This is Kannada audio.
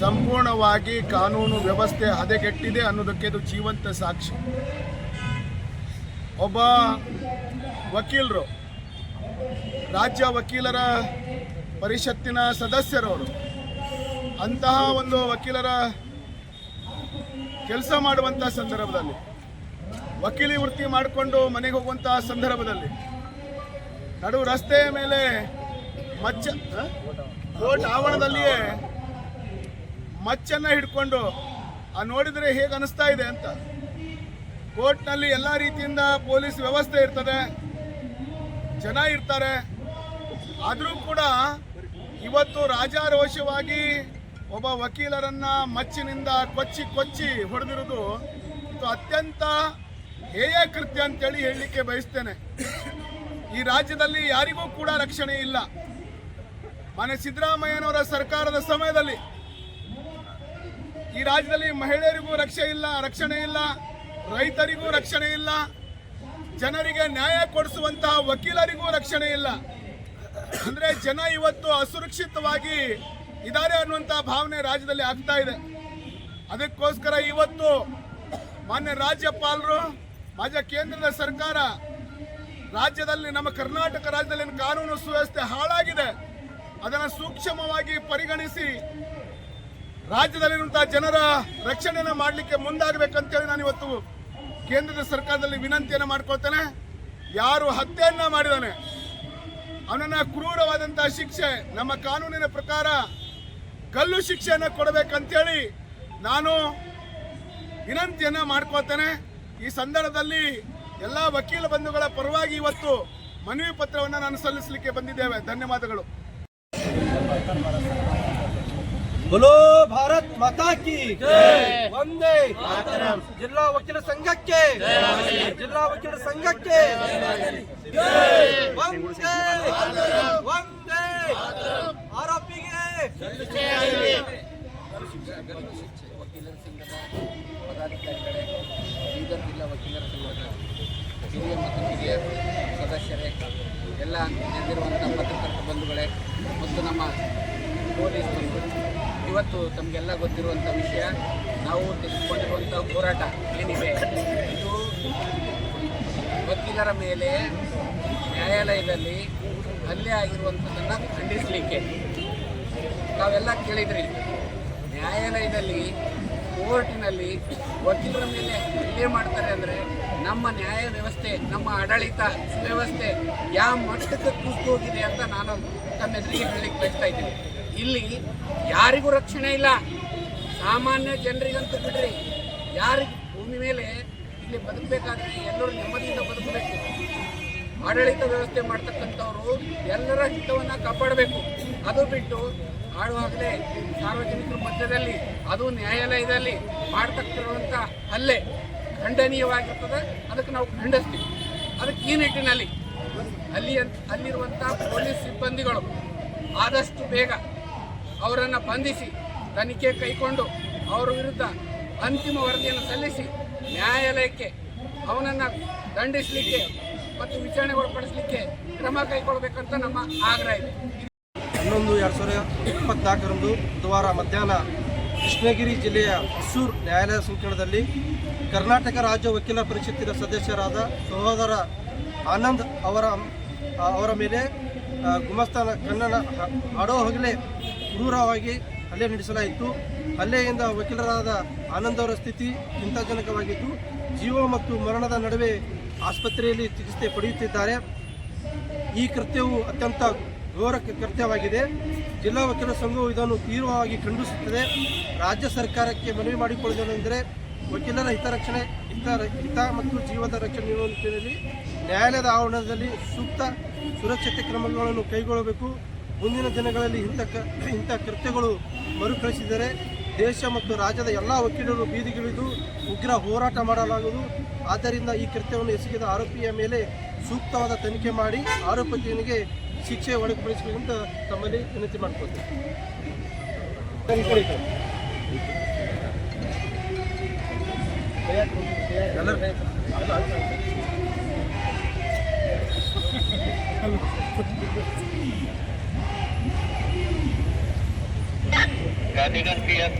ಸಂಪೂರ್ಣವಾಗಿ ಕಾನೂನು ವ್ಯವಸ್ಥೆ ಹದಗೆಟ್ಟಿದೆ ಅನ್ನೋದಕ್ಕೆ ಇದು ಜೀವಂತ ಸಾಕ್ಷಿ ಒಬ್ಬ ವಕೀಲರು, ರಾಜ್ಯ ವಕೀಲರ ಪರಿಷತ್ತಿನ ಸದಸ್ಯರವರು, ಅಂತಹ ಒಂದು ವಕೀಲರ ಕೆಲಸ ಮಾಡುವಂಥ ಸಂದರ್ಭದಲ್ಲಿ, ವಕೀಲಿ ವೃತ್ತಿ ಮಾಡಿಕೊಂಡು ಮನೆಗೆ ಹೋಗುವಂತಹ ಸಂದರ್ಭದಲ್ಲಿ, ನಡು ರಸ್ತೆಯ ಮೇಲೆ ಮಚ್ಚ? ಕೋರ್ಟ್ ಆವರಣದಲ್ಲಿಯೇ ಮಚ್ಚನ್ನ ಹಿಡ್ಕೊಂಡು, ಆ ನೋಡಿದರೆ ಹೇಗೆ ಅನಿಸ್ತಾ ಇದೆ ಅಂತ. ಕೋರ್ಟ್ನಲ್ಲಿ ಎಲ್ಲ ರೀತಿಯಿಂದ ಪೊಲೀಸ್ ವ್ಯವಸ್ಥೆ ಇರ್ತದೆ. ಜನ ಇರ್ತಾರೆ. ಆದರೂ ಕೂಡ ಇವತ್ತು ರಾಜಾರೋಷವಾಗಿ ಒಬ್ಬ ವಕೀಲರನ್ನ ಮಚ್ಚಿನಿಂದ ಕೊಚ್ಚಿ ಕೊಚ್ಚಿ ಹೊಡೆದಿರೋದು ಇದು ಅತ್ಯಂತ ಹೇಯ ಕೃತ್ಯ ಅಂತೇಳಿ ಹೇಳಲಿಕ್ಕೆ ಬಯಸ್ತೇನೆ. ಈ ರಾಜ್ಯದಲ್ಲಿ ಯಾರಿಗೂ ಕೂಡ ರಕ್ಷಣೆ ಇಲ್ಲ. ಮನೆ ಸಿದ್ದರಾಮಯ್ಯನವರ ಸರ್ಕಾರದ ಸಮಯದಲ್ಲಿ ಈ ರಾಜ್ಯದಲ್ಲಿ ಮಹಿಳೆಯರಿಗೂ ರಕ್ಷೆ ಇಲ್ಲ, ರಕ್ಷಣೆ ಇಲ್ಲ, ರೈತರಿಗೂ ರಕ್ಷಣೆ ಇಲ್ಲ, ಜನರಿಗೆ ನ್ಯಾಯ ಕೊಡಿಸುವಂತಹ ವಕೀಲರಿಗೂ ರಕ್ಷಣೆ ಇಲ್ಲ. ಅಂದ್ರೆ ಜನ ಇವತ್ತು ಅಸುರಕ್ಷಿತವಾಗಿ ಇದ್ದಾರೆ ಅನ್ನುವಂಥ ಭಾವನೆ ರಾಜ್ಯದಲ್ಲಿ ಆಗ್ತಾ ಇದೆ. ಅದಕ್ಕೋಸ್ಕರ ಇವತ್ತು ಮಾನ್ಯ ರಾಜ್ಯಪಾಲರು ಮಾನ್ಯ ಕೇಂದ್ರದ ಸರ್ಕಾರ ರಾಜ್ಯದಲ್ಲಿ, ನಮ್ಮ ಕರ್ನಾಟಕ ರಾಜ್ಯದಲ್ಲಿ ಕಾನೂನು ಸುವ್ಯವಸ್ಥೆ ಹಾಳಾಗಿದೆ. ಅದನ್ನು ಸೂಕ್ಷ್ಮವಾಗಿ ಪರಿಗಣಿಸಿ ರಾಜ್ಯದಲ್ಲಿರುವಂತಹ ಜನರ ರಕ್ಷಣೆಯನ್ನು ಮಾಡಲಿಕ್ಕೆ ಮುಂದಾಗಬೇಕಂತೇಳಿ ನಾನು ಇವತ್ತು ಕೇಂದ್ರದ ಸರ್ಕಾರದಲ್ಲಿ ವಿನಂತಿಯನ್ನು ಮಾಡ್ಕೊಳ್ತೇನೆ. ಯಾರು ಹತ್ಯೆಯನ್ನ ಮಾಡಿದಾನೆ, ಅವನನ್ನ ಕ್ರೂರವಾದಂತಹ ಶಿಕ್ಷೆ, ನಮ್ಮ ಕಾನೂನಿನ ಪ್ರಕಾರ ಕಲ್ಲು ಶಿಕ್ಷೆಯನ್ನು ಕೊಡಬೇಕಂತೇಳಿ ನಾನು ವಿನಂತಿಯನ್ನ ಮಾಡ್ಕೊಳ್ತೇನೆ. ಈ ಸಂದರ್ಭದಲ್ಲಿ ಎಲ್ಲ ವಕೀಲ ಬಂಧುಗಳ ಪರವಾಗಿ ಇವತ್ತು ಮನವಿ ಪತ್ರವನ್ನು ನಾನು ಸಲ್ಲಿಸಲಿಕ್ಕೆ ಬಂದಿದ್ದೇವೆ. ಧನ್ಯವಾದಗಳು. ಬಲೋ ಭಾರತ್ ವಂದೇ ಒಂದೇ ಜಿಲ್ಲಾ ವಕೀಲ ಸಂಘಕ್ಕೆ ಜಿಲ್ಲಾ ವಕೀಲ ಸಂಘಕ್ಕೆ ಒಂದೇ ಒಂದೇ ಆರೋಪಿಗೆ ವಕೀಲರ ಸಂಘದ ಪದಾಧಿಕಾರಿಗಳೇ ಬೀದರ್ ಜಿಲ್ಲಾ ವಕೀಲರ ಸಂಘದ ಹಿರಿಯ ಮತ್ತು ಸದಸ್ಯರೇ ಎಲ್ಲ ನೆರೆದಿರುವಂಥ ಪತ್ರಕರ್ತ ಬಂಧುಗಳೇ ಮತ್ತು ನಮ್ಮ ಪೊಲೀಸ್ ಇವತ್ತು ತಮಗೆಲ್ಲ ಗೊತ್ತಿರುವಂಥ ವಿಷಯ, ನಾವು ತೆಗೆದುಕೊಂಡಿರುವಂಥ ಹೋರಾಟ ಏನಿದೆ? ಇದು ವಕೀಲರ ಮೇಲೆ ನ್ಯಾಯಾಲಯದಲ್ಲಿ ಹಲ್ಲೆ ಆಗಿರುವಂಥದ್ದನ್ನು ಖಂಡಿಸಲಿಕ್ಕೆ. ತಾವೆಲ್ಲ ಕೇಳಿದ್ರಿ, ನ್ಯಾಯಾಲಯದಲ್ಲಿ ಕೋರ್ಟಿನಲ್ಲಿ ವಕೀಲರ ಮೇಲೆ ಹಲ್ಲೆ ಮಾಡ್ತಾರೆ ಅಂದರೆ ನಮ್ಮ ನ್ಯಾಯ ವ್ಯವಸ್ಥೆ, ನಮ್ಮ ಆಡಳಿತ ವ್ಯವಸ್ಥೆ ಯಾವ ಮಟ್ಟಕ್ಕೆ ಕುಸಿದು ಅಂತ ನಾನು ತಮ್ಮ ಎದುರಿಗೆ ಹೇಳಲಿಕ್ಕೆ ಬಯಸ್ತಾ ಇದ್ದೀನಿ. ಇಲ್ಲಿ ಯಾರಿಗೂ ರಕ್ಷಣೆ ಇಲ್ಲ. ಸಾಮಾನ್ಯ ಜನರಿಗಂತೂ ಬಿಡ್ರಿ. ಯಾರಿಗೆ ಭೂಮಿ ಮೇಲೆ ಇಲ್ಲಿ ಬದುಕಬೇಕಾದ್ರೆ ಎಲ್ಲರೂ ನೆಮ್ಮದಿಯಿಂದ ಬದುಕಬೇಕು. ಆಡಳಿತ ವ್ಯವಸ್ಥೆ ಮಾಡ್ತಕ್ಕಂಥವ್ರು ಎಲ್ಲರ ಹಿತವನ್ನು ಕಾಪಾಡಬೇಕು. ಅದು ಬಿಟ್ಟು ಆಡುವಾಗಲೇ ಸಾರ್ವಜನಿಕರ ಮಧ್ಯದಲ್ಲಿ, ಅದು ನ್ಯಾಯಾಲಯದಲ್ಲಿ ಮಾಡ್ತಕ್ಕಿರುವಂಥ ಹಲ್ಲೆ ಖಂಡನೀಯವಾಗಿರ್ತದೆ. ಅದಕ್ಕೆ ನಾವು ಖಂಡಿಸ್ತೀವಿ. ಅದಕ್ಕೆ ಈ ನಿಟ್ಟಿನಲ್ಲಿ ಅಲ್ಲಿ ಅಲ್ಲಿರುವಂಥ ಪೊಲೀಸ್ ಸಿಬ್ಬಂದಿಗಳು ಆದಷ್ಟು ಬೇಗ ಅವರನ್ನು ಬಂಧಿಸಿ, ತನಿಖೆ ಕೈಕೊಂಡು ಅವರ ವಿರುದ್ಧ ಅಂತಿಮ ವರದಿಯನ್ನು ಸಲ್ಲಿಸಿ ನ್ಯಾಯಾಲಯಕ್ಕೆ ಅವನನ್ನು ದಂಡಿಸಲಿಕ್ಕೆ ಮತ್ತು ವಿಚಾರಣೆಗೊಳಪಡಿಸಲಿಕ್ಕೆ ಕ್ರಮ ಕೈಗೊಳ್ಳಬೇಕಂತ ನಮ್ಮ ಆಗ್ರಹ ಇದೆ. ಹನ್ನೊಂದು, ಎರಡು ಸಾವಿರದ ಇಪ್ಪತ್ನಾಲ್ಕರಂದು ಬುಧವಾರ ಮಧ್ಯಾಹ್ನ ಕೃಷ್ಣಗಿರಿ ಜಿಲ್ಲೆಯ ಹೊಸೂರು ನ್ಯಾಯಾಲಯ ಸಂಕೀರ್ಣದಲ್ಲಿ ಕರ್ನಾಟಕ ರಾಜ್ಯ ವಕೀಲರ ಪರಿಷತ್ತಿನ ಸದಸ್ಯರಾದ ಸಹೋದರ ಆನಂದ್ ಅವರ ಅವರ ಮೇಲೆ ಗುಮಸ್ತಾನ ಕಣ್ಣನ ಆಡೋ ಹಗಲೇ ಕ್ರೂರವಾಗಿ ಹಲ್ಲೆ ನಡೆಸಲಾಯಿತು. ಹಲ್ಲೆಯಿಂದ ವಕೀಲರಾದ ಆನಂದ್ ಅವರ ಸ್ಥಿತಿ ಚಿಂತಾಜನಕವಾಗಿದ್ದು, ಜೀವ ಮತ್ತು ಮರಣದ ನಡುವೆ ಆಸ್ಪತ್ರೆಯಲ್ಲಿ ಚಿಕಿತ್ಸೆ ಪಡೆಯುತ್ತಿದ್ದಾರೆ. ಈ ಕೃತ್ಯವು ಅತ್ಯಂತ ಘೋರ ಕೃತ್ಯವಾಗಿದೆ. ಜಿಲ್ಲಾ ವಕೀಲರ ಸಂಘವು ಇದನ್ನು ತೀವ್ರವಾಗಿ ಖಂಡಿಸುತ್ತದೆ. ರಾಜ್ಯ ಸರ್ಕಾರಕ್ಕೆ ಮನವಿ ಮಾಡಿಕೊಳ್ಳುವುದೇನೆಂದರೆ, ವಕೀಲರ ಹಿತರಕ್ಷಣೆ, ಹಿತ ಹಿತ ಮತ್ತು ಜೀವದ ರಕ್ಷಣೆ ನೀಡುವ ನಿಟ್ಟಿನಲ್ಲಿ ನ್ಯಾಯಾಲಯದ ಆವರಣದಲ್ಲಿ ಸೂಕ್ತ ಸುರಕ್ಷತೆ ಕ್ರಮಗಳನ್ನು ಕೈಗೊಳ್ಳಬೇಕು. ಮುಂದಿನ ದಿನಗಳಲ್ಲಿ ಇಂಥ ಇಂಥ ಕೃತ್ಯಗಳು ಮರುಕಳಿಸಿದರೆ ದೇಶ ಮತ್ತು ರಾಜ್ಯದ ಎಲ್ಲ ವಕೀಲರು ಬೀದಿಗಿಳಿದು ಉಗ್ರ ಹೋರಾಟ ಮಾಡಲಾಗುವುದು. ಆದ್ದರಿಂದ ಈ ಕೃತ್ಯವನ್ನು ಎಸಗಿದ ಆರೋಪಿಯ ಮೇಲೆ ಸೂಕ್ತವಾದ ತನಿಖೆ ಮಾಡಿ ಆರೋಪಿಯನಿಗೆ ಶಿಕ್ಷೆ ಒಳಪಡಿಸಬೇಕಂತ ತಮ್ಮಲ್ಲಿ ವಿನಂತಿ ಮಾಡ್ಕೊಳ್ತೇವೆ Ihnen, wir